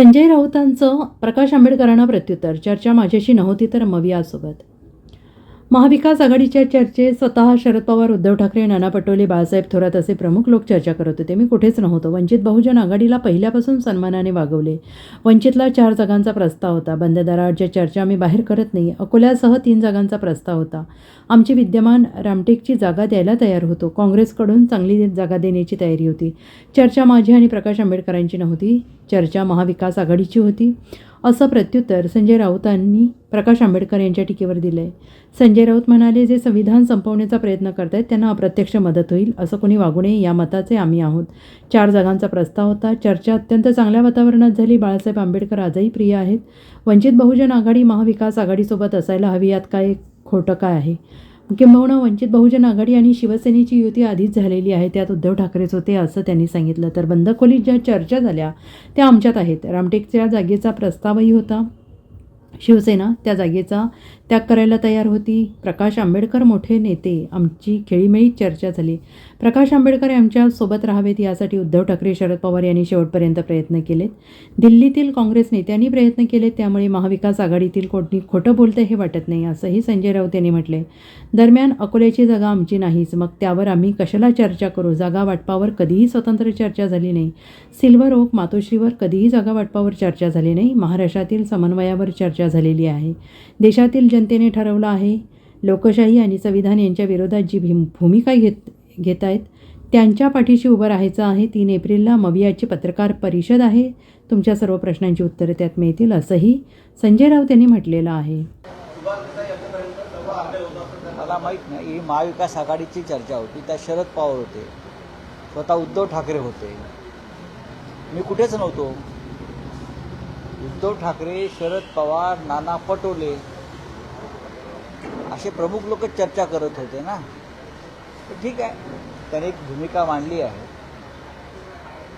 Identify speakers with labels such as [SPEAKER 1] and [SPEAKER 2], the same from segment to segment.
[SPEAKER 1] संजय राऊतांचं प्रकाश आंबेडकरांना प्रत्युत्तर. चर्चा माझ्याशी नव्हती तर मवियासोबत महाविकास आघाडीच्या चर्चेत स्वतः शरद पवार उद्धव ठाकरे नाना पटोले बाळासाहेब थोरात असे प्रमुख लोक चर्चा करत होते. मी कुठेच नव्हतो. वंचित बहुजन आघाडीला पहिल्यापासून सन्मानाने वागवले. वंचितला चार जागांचा प्रस्ताव होता. बंद चर्चा आम्ही बाहेर करत नाही. अकोल्यासह तीन जागांचा प्रस्ताव होता. आमची विद्यमान रामटेकची जागा द्यायला तयार होतो. काँग्रेसकडून चांगली जागा देण्याची तयारी होती. चर्चा माझी आणि प्रकाश आंबेडकरांची नव्हती. चर्चा महाविकास आघाडीची होती. असं प्रत्युत्तर संजय राऊतांनी प्रकाश आंबेडकर यांच्या टीकेवर दिलं आहे संजय राऊत म्हणाले जे संविधान संपवण्याचा प्रयत्न करत आहेत त्यांना अप्रत्यक्ष मदत होईल असं कोणी वागू नये या मताचे आम्ही आहोत चार जागांचा प्रस्ताव होता. चर्चा अत्यंत चांगल्या वातावरणात झाली. बाळासाहेब आंबेडकर आजही प्रिय आहेत. वंचित बहुजन आघाडी महाविकास आघाडीसोबत असायला हवी यात काय खोटं काय आहे? किंबहुना वंचित बहुजन आघाडी आणि शिवसेनेची युती आधीच झालेली आहे त्यात उद्धव ठाकरेच होते असं त्यांनी सांगितलं. तर बंद खोलीत ज्या चर्चा झाल्या त्या आमच्यात आहेत. रामटेकच्या जागेचा प्रस्तावही होता. शिवसेना त्या जागेचा त्याग करायला तयार होती. प्रकाश आंबेडकर मोठे नेते. आमची खेळीमेळी चर्चा झाली. प्रकाश आंबेडकर यांच्या राहावेत यासाठी उद्धव ठाकरे शरद पवार यांनी शेवटपर्यंत प्रयत्न केलेत. दिल्लीतील काँग्रेस नेत्यांनी प्रयत्न केलेत. त्यामुळे महाविकास आघाडीतील कोणी खोटं बोलतं हे वाटत नाही असंही संजय राऊत यांनी म्हटले दरम्यान अकोल्याची जागा आमची नाहीच. मग त्यावर आम्ही कशाला चर्चा करू? जागा वाटपावर कधीही स्वतंत्र चर्चा झाली नाही. सिल्वर ओक मातोश्रीवर कधीही जागा वाटपावर चर्चा झाली नाही. महाराष्ट्रातील समन्वयावर चर्चा झालेली आहे. देशातील जनतेने ठरवलं आहे. लोकशाही आणि संविधान यांच्या विरोधात जी भीम भूमिका घेत घेत आहेत त्यांच्या पाठीशी उभं राहायचं आहे. तीन एप्रिलला मवियाची पत्रकार परिषद आहे. तुमच्या सर्व प्रश्नांची उत्तरे त्यात मिळतील असंही संजय राऊत यांनी म्हटलेलं आहे.
[SPEAKER 2] मला माहीत नाही ही महाविकास आघाडीची चर्चा होती. त्या शरद पवार होते. स्वतः उद्धव ठाकरे होते. मी कुठेच नव्हतो. उद्धव ठाकरे शरद पवार नाना पटोले असे प्रमुख लोक चर्चा करत होते ना. तर ठीक आहे. त्याने एक भूमिका मांडली आहे.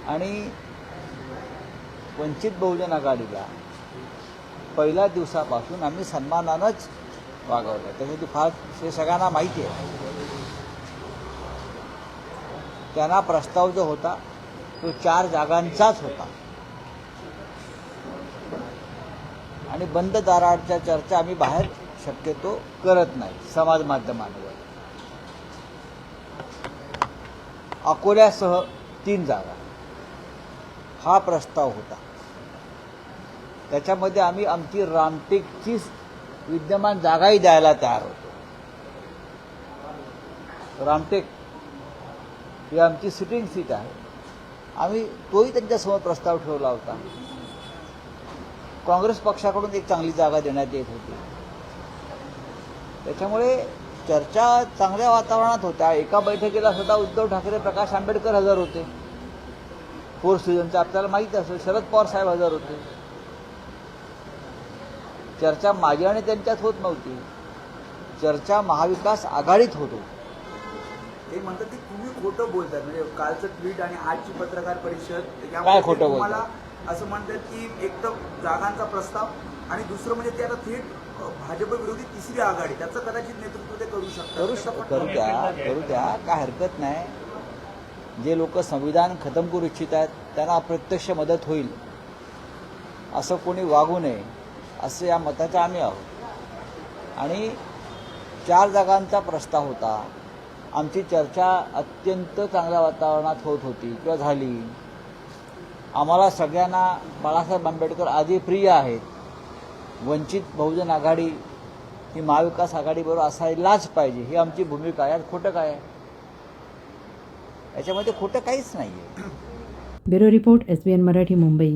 [SPEAKER 2] आणि वंचित बहुजन आघाडीला पहिल्या दिवसापासून आम्ही सन्मानानंच वागवलं. त्याच्यासाठी फार हे सगळ्यांना माहिती आहे. त्यांना प्रस्ताव जो होता तो चार जागांचाच होता. आणि बंद दाराच्या चर्चा आम्ही बाहेर शक्यतो करत नाही समाज माध्यमांवर. अकोल्यासह तीन जागा. हा प्रस्ताव होता. त्याच्यामध्ये आम्ही आमची रामटेकची विद्यमान जागाही द्यायला तयार होतो. रामटेक ही आमची सिटिंग सीट आहे. आम्ही तोही त्यांच्यासमोर प्रस्ताव ठेवला होता. काँग्रेस पक्षाकडून एक चांगली जागा देण्यात येत होती. त्याच्यामुळे चर्चा चांगल्या वातावरणात होत्या. एका बैठकीला सुद्धा उद्धव ठाकरे प्रकाश आंबेडकर हजर होते. फोर सीझनचं आपल्याला माहीत असेल शरद पवार साहेब हजर होते. चर्चा माझी आणि त्यांच्यात होत नव्हती. चर्चा महाविकास आघाडीत होत.
[SPEAKER 3] ते म्हणतात की तुम्ही खोटं बोलताय म्हणजे कालचं ट्विट आणि आजची पत्रकार परिषद
[SPEAKER 2] काय खोटं
[SPEAKER 3] तुम्हाला असं म्हणतात की एक तर जागांचा प्रस्ताव आणि दुसरं म्हणजे ते आता थेट भाजप विरोधी तिसरी आघाडी त्याचं कदाचित नेतृत्व ते करू शकतात.
[SPEAKER 2] करू द्या करू द्या. काय हरकत नाही. जे लोक संविधान खतम करू इच्छित आहेत त्यांना अप्रत्यक्ष मदत होईल. असं कोणी वागू नये असं या मताचे आम्ही आहोत. आणि चार जागांचा प्रस्ताव होता. आमची चर्चा अत्यंत चांगल्या वातावरणात होत होती किंवा झाली. आम्हाला सगळ्यांना बाळासाहेब आंबेडकर आधी प्रिय आहेत. वंचित बहुजन आघाडी ही महाविकास आघाडीबरोबर असायलाच पाहिजे. ही आमची भूमिका आहे. यात खोटं काय आहे? याच्यामध्ये खोटं काहीच नाही आहे
[SPEAKER 1] bureau report S B N Marathi Mumbai.